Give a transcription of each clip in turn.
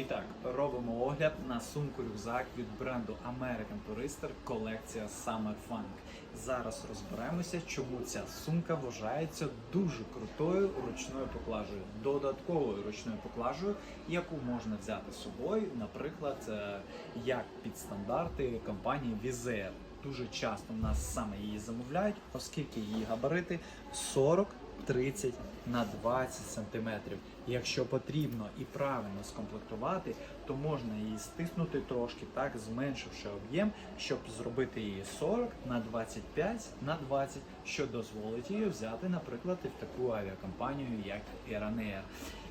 І так, робимо огляд на сумку рюкзак від бренду American Tourister колекція Summer Funk. Зараз розберемося, чому ця сумка вважається дуже крутою ручною поклажею, додатковою ручною поклажею, яку можна взяти з собою, наприклад, е, як під стандарти компанії Vizer. Дуже часто в нас саме її замовляють, оскільки її габарити 40 30 на 20 сантиметрів. Якщо потрібно і правильно скомплектувати, то можна її стиснути трошки, так зменшивши об'єм, щоб зробити її 40 на 25 на 20, що дозволить її взяти, наприклад, в таку авіакомпанію, як Air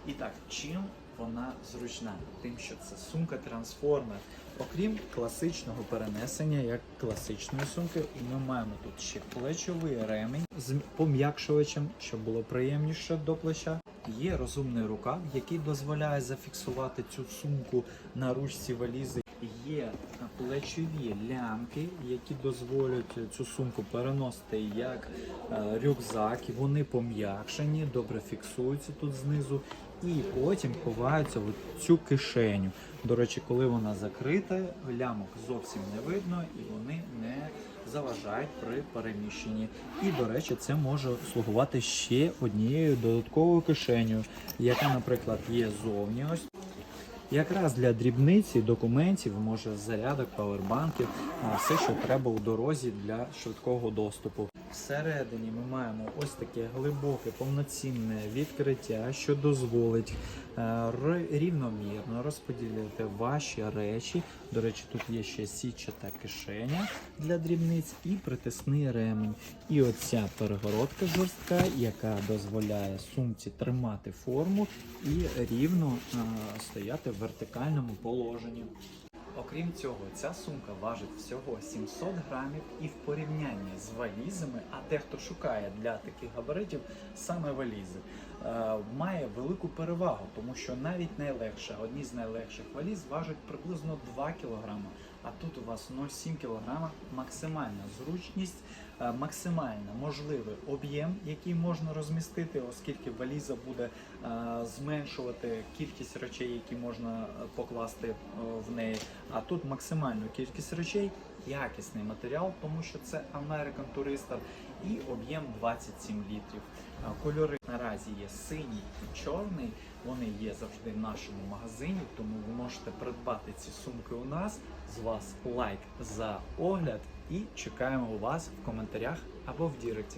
І так, чим вона зручна? Тим, що це сумка трансформер. Окрім класичного перенесення, як класичної сумки, і ми маємо тут ще плечовий ремень з пом'якшувачем, щоб було приємніше до плеча. Є розумний рукав, який дозволяє зафіксувати цю сумку на ручці валізи. Є плечові лямки, які дозволять цю сумку переносити як е, рюкзак, вони пом'якшені, добре фіксуються тут знизу, і потім ховаються в цю кишеню. До речі, коли вона закрита, лямок зовсім не видно і вони не заважають при переміщенні. І, до речі, це може слугувати ще однією додатковою кишенею, яка, наприклад, є зовні. Ось Якраз для дрібниці, документів, може зарядок, павербанків, все, що треба у дорозі для швидкого доступу. Всередині ми маємо ось таке глибоке повноцінне відкриття, що дозволить рівномірно розподілити ваші речі. До речі, тут є ще сітчата кишеня для дрібниць і притисний ремень. І оця перегородка жорстка, яка дозволяє сумці тримати форму і рівно е, стояти в вертикальному положенні. Окрім цього, ця сумка важить всього 700 грамів і в порівнянні з валізами, а дехто шукає для таких габаритів саме валізи, е, має велику перевагу, тому що навіть найлегша, одні з найлегших валіз важать приблизно 2 кг, а тут у вас 0,7 кг максимальна зручність, е, максимально можливий об'єм, який можна розмістити, оскільки валіза буде е, зменшувати кількість речей, які можна е, покласти е, в неї. А тут максимальну кількість речей, якісний матеріал, тому що це American Tourister і об'єм 27 літрів. Кольори наразі є синій і чорний. Вони є завжди в нашому магазині, тому ви можете придбати ці сумки у нас. З вас лайк за огляд і чекаємо вас в коментарях або в Діректі.